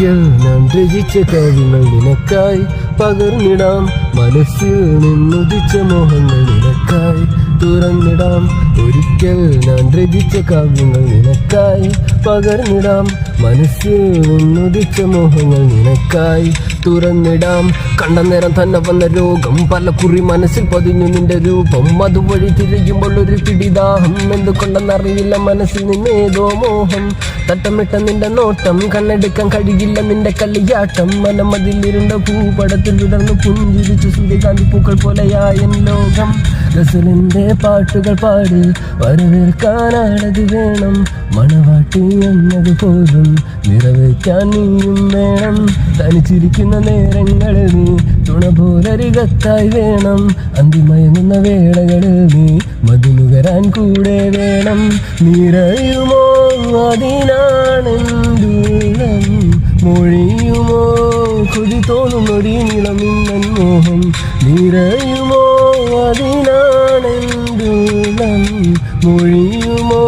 ഒരിക്കൽ ഞാൻ രചിച്ച കാര്യങ്ങൾ നിനക്കായി പകർന്നിടാം. മനസ്സിൽ നിന്നുദിച്ച മോഹങ്ങൾ നിനക്കായി തുറന്നിടാം. ഒരിക്കൽ ഞാൻ രചിച്ച കാവ്യങ്ങൾ നിനക്കായി പകർന്നിടാം. മനസ്സിൽ നിന്നുദിച്ച മോഹങ്ങൾ നിനക്കായി തുറന്നിടാം. കണ്ട നേരം തന്നെ വന്ന രോഗം പല കുറി മനസ്സിൽ പതിഞ്ഞു നിന്റെ രൂപം. അതുവഴി തിരിയുമ്പോൾ ഒരു പിടിദാഹം. എന്തുകൊണ്ടെന്നറിയില്ല മനസ്സിൽ നിന്നേതോ മോഹം. തട്ടമിട്ട നിന്റെ നോട്ടം കണ്ണെടുക്കാൻ കഴിയില്ല നിന്റെ കളിയാട്ടം മനമതിലിരുണ്ട ഭൂപടത്തിൽ വിടർന്നു പുഞ്ചിരിച്ചു സൂര്യകാന്തി പൂക്കൾ പോലെയായ ലോകം. ഗസലിന്റെ പാട്ടുകൾ പാടി വരവേൽക്കാനാണത് വേണം. മണവാട്ടി എന്നത് പോലും നിറവേറ്റാൻ നീയും വേണം. തനിച്ചിരിക്കുന്ന നേരങ്ങളിൽ നീ തുണ പോലരികത്തായി വേണം. അന്തിമയങ്ങുന്ന വേളകളിൽ നീ മതിനുകരാൻ കൂടെ വേണം. നിറയുമോ അതിനാണെന്തുള്ളം മൊഴിയുമോ? കൊതി തോന്നും നിളമിന്നൻ മോഹം. നിറയുമോ അതിനാണെന്തുള്ളം മൊഴിയുമോ?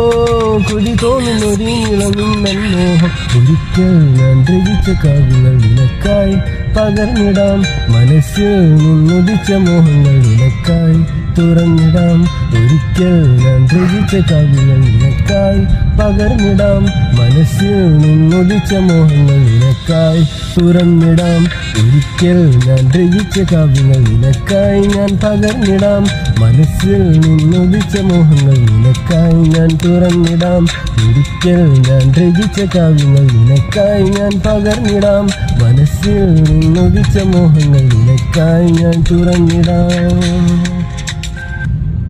കുതി തോന്നും നൊടി നിളം ഇന്നൻ മോഹം ഒരിക്കൽ ഞാൻ കാവ്യങ്ങൾ നിനക്കായി പകർന്നിടാം. മനസ്സിൽ നിന്നുദിച്ച മോഹങ്ങൾ വിലക്കായി തുറന്നിടാം. ഒരിക്കൽ ഞാൻ രചിച്ച കാവ്യങ്ങൾ നിനക്കായി പകർന്നിടാം. മനസ്സിൽ നിന്നുദിച്ച മോഹങ്ങൾ നിനക്കായി തുറന്നിടാം. ഒരിക്കൽ ഞാൻ രചിച്ച കാവ്യങ്ങൾ നിനക്കായി ഞാൻ പകർന്നിടാം. മനസ്സിൽ നിന്നുദിച്ച മോഹങ്ങൾ നിനക്കായി ഞാൻ തുറന്നിടാം. ഒരിക്കൽ ഞാൻ രചിച്ച കാവ്യങ്ങൾ നിനക്കായി ഞാൻ പകർന്നിടാം. മനസ്സിൽ നിന്നുദിച്ച മോഹങ്ങൾ നിനക്കായി ഞാൻ തുറന്നിടാം.